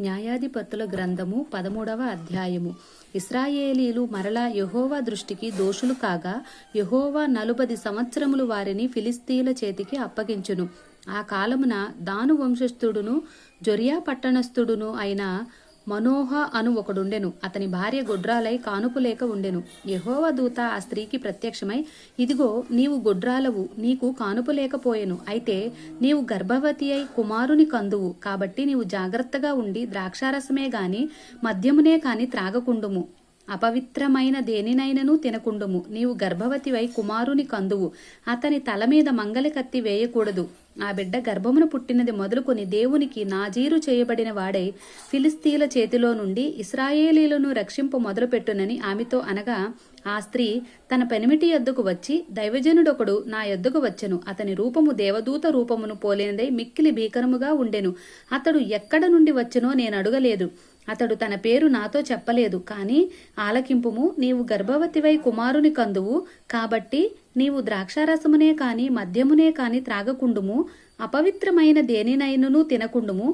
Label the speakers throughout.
Speaker 1: న్యాయాధిపతుల గ్రంథము పదమూడవ అధ్యాయము. ఇస్రాయేలీలు మరలా యహోవా దృష్టికి దోషులు కాగా యహోవా నలుబది సంవత్సరములు వారిని ఫిలిస్తీల చేతికి అప్పగించును. ఆ కాలమున దాను వంశస్థుడును జొరియా పట్టణస్థుడును అయిన మనోహ అను ఒకడుండెను. అతని భార్య గొడ్రాలై కానుపు లేక ఉండెను. యహోవ దూత ఆ స్త్రీకి ప్రత్యక్షమై ఇదిగో నీవు గొడ్రాలవు నీకు కానుపు లేకపోయెను. అయితే నీవు గర్భవతి అయి కుమారుని కందువు. కాబట్టి నీవు జాగ్రత్తగా ఉండి ద్రాక్షారసమే గాని మద్యమునే కాని త్రాగకుండుము. అపవిత్రమైన దేనినైనను తినకుండుము. నీవు గర్భవతివై కుమారుని కందువు. అతని తల మీద మంగలి కత్తి వేయకూడదు. ఆ బిడ్డ గర్భమున పుట్టినది మొదలుకొని దేవునికి నాజీరు చేయబడిన వాడై ఫిలిస్తీల చేతిలో నుండి ఇస్రాయేలీలను రక్షింపు మొదలుపెట్టునని ఆమెతో అనగా ఆ స్త్రీ తన పెనిమిటి ఎద్దుకు వచ్చి దైవజనుడొకడు నా ఎద్దుకు వచ్చెను. అతని రూపము దేవదూత రూపమును పోలేనిదై మిక్కిలి భీకరముగా ఉండెను. అతడు ఎక్కడ నుండి వచ్చెనో నేను అడగలేదు. అతడు తన పేరు నాతో చెప్పలేదు. కానీ ఆలకింపుము నీవు గర్భవతివై కుమారుని కందువు. కాబట్టి నీవు ద్రాక్షారసమునే కాని మద్యమునే కాని త్రాగకుండుము అపవిత్రమైన దేనినైనను తినకుండుము.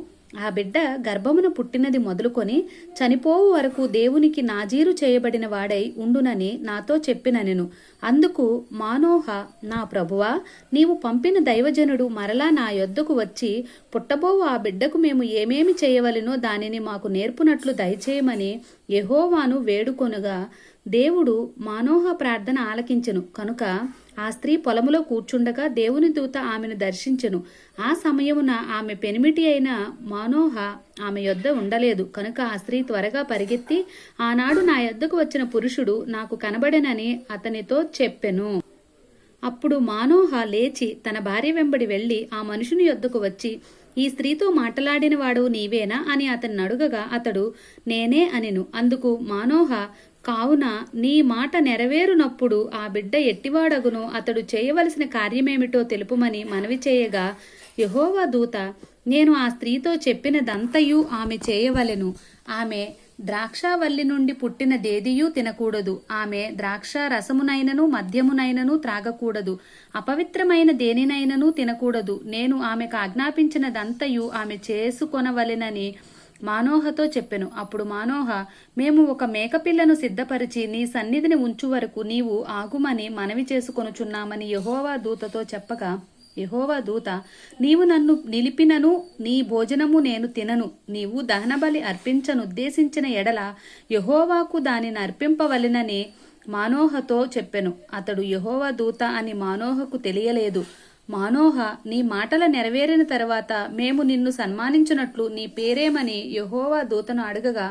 Speaker 1: ఆ బిడ్డ గర్భమున పుట్టినది మొదలుకొని చనిపోవు వరకు దేవునికి నాజీరు చేయబడిన వాడై ఉండునని నాతో చెప్పిననెను. అందుకు మానోహ నా ప్రభువా నీవు పంపిన దైవజనుడు మరలా నా యొద్దకు వచ్చి పుట్టబోవు ఆ బిడ్డకు మేము ఏమేమి చేయవలెనో దానిని మాకు నేర్పునట్లు దయచేయమని యహోవాను వేడుకొనుగా దేవుడు మానోహ ప్రార్థన ఆలకించెను. కనుక ఆ స్త్రీ పొలములో కూర్చుండగా దేవుని దూత ఆమెను దర్శించెను. ఆ సమయమున ఆమె పెనిమిటి అయిన మానోహ ఆమె యొద్ద ఉండలేదు. కనుక ఆ స్త్రీ త్వరగా పరిగెత్తి ఆనాడు నా యొద్దకు వచ్చిన పురుషుడు నాకు కనబడెనని అతనితో చెప్పెను. అప్పుడు మానోహ లేచి తన భార్య వెంబడి వెళ్ళి ఆ మనుషుని యొద్దకు వచ్చి ఈ స్త్రీతో మాట్లాడినవాడు నీవేనా అని అతన్ని అడుగగా అతడు నేనే అనిను. అందుకు మానోహ కావున నీ మాట నెరవేరునప్పుడు ఆ బిడ్డ ఎట్టివాడగును? అతడు చేయవలసిన కార్యమేమిటో తెలుపుమని మనవి చేయగా యహోవా దూత నేను ఆ స్త్రీతో చెప్పినదంతయు ఆమె చేయవలెను. ఆమె ద్రాక్షావల్లి నుండి పుట్టిన దేదియూ తినకూడదు. ఆమె ద్రాక్ష రసమునైనను మద్యమునైనను త్రాగకూడదు. అపవిత్రమైన దేనినైనను తినకూడదు. నేను ఆమెకు ఆజ్ఞాపించినదంతయు ఆమె చేసుకొనవలెనని మానోహతో చెప్పెను. అప్పుడు మానోహ మేము ఒక మేకపిల్లను సిద్ధపరిచి నీ సన్నిధిని ఉంచు వరకు నీవు ఆగుమని మనవి చేసుకొనుచున్నామని యహోవా దూతతో చెప్పగా యహోవా దూత నీవు నన్ను నిలిపినను నీ భోజనము నేను తినను. నీవు దహనబలి అర్పించనుద్దేశించిన ఎడల యహోవాకు దానిని అర్పింపవలెనని మానోహతో చెప్పెను. అతడు యహోవా దూత అని మానోహకు తెలియలేదు. మానోహ నీ మాటల నెరవేరిన తర్వాత మేము నిన్ను సన్మానించినట్లు నీ పేరేమని యహోవా దూతను అడగగా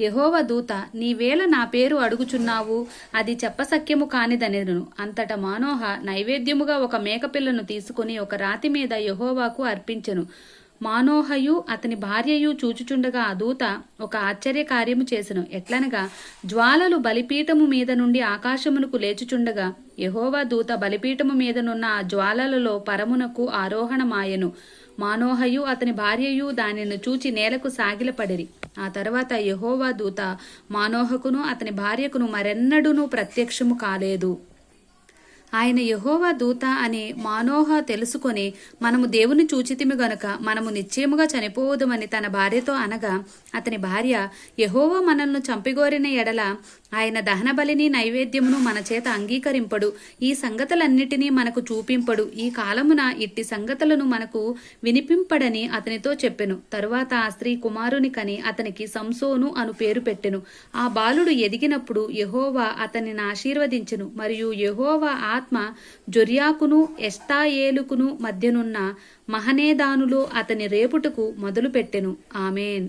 Speaker 1: యహోవ దూత నీవేళ నా పేరు అడుగుచున్నావు అది చెప్పసక్యము కానిదనెను. అంతట మానోహ నైవేద్యముగా ఒక మేకపిల్లను తీసుకుని ఒక రాతి మీద యహోవాకు అర్పించెను. మానోహయు అతని భార్యయు చూచుచుండగా ఆ దూత ఒక ఆశ్చర్య కార్యము చేసెను. ఎట్లనగా జ్వాలలు బలిపీఠము మీద నుండి ఆకాశమునకు లేచుచుండగా యహోవా దూత బలిపీఠము మీదనున్న ఆ జ్వాలలలో పరమునకు ఆరోహణమాయెను. మానోహయు అతని భార్యయు దానిని చూచి నేలకు సాగిలపడిరి. ఆ తర్వాత యహోవా దూత మానోహకును అతని భార్యకును మరెన్నడూనూ ప్రత్యక్షము కాలేదు. ఆయన యహోవా దూత అని మానోహ తెలుసుకొని మనము దేవుని చూచితిమి గనుక మనము నిశ్చయముగా చనిపోవదమని తన భార్యతో అనగా అతని భార్య యహోవా మనల్ని చంపిగోరిన ఎడల ఆయన దహన బలిని నైవేద్యమును మన చేత అంగీకరింపడు. ఈ సంగతులన్నిటినీ మనకు చూపింపడు. ఈ కాలమున ఇట్టి సంగతులను మనకు వినిపింపడని అతనితో చెప్పెను. తరువాత ఆ స్త్రీ కుమారుని కని అతనికి సంసోను అను పేరు పెట్టెను. ఆ బాలుడు ఎదిగినప్పుడు యహోవా అతనిని ఆశీర్వదించెను. మరియు యహోవా ఆత్మ జొర్యాకును ఎస్తాయేలుకును మధ్యనున్న మహనేదానులో అతని రేపుటకు మొదలుపెట్టెను. ఆమెన్.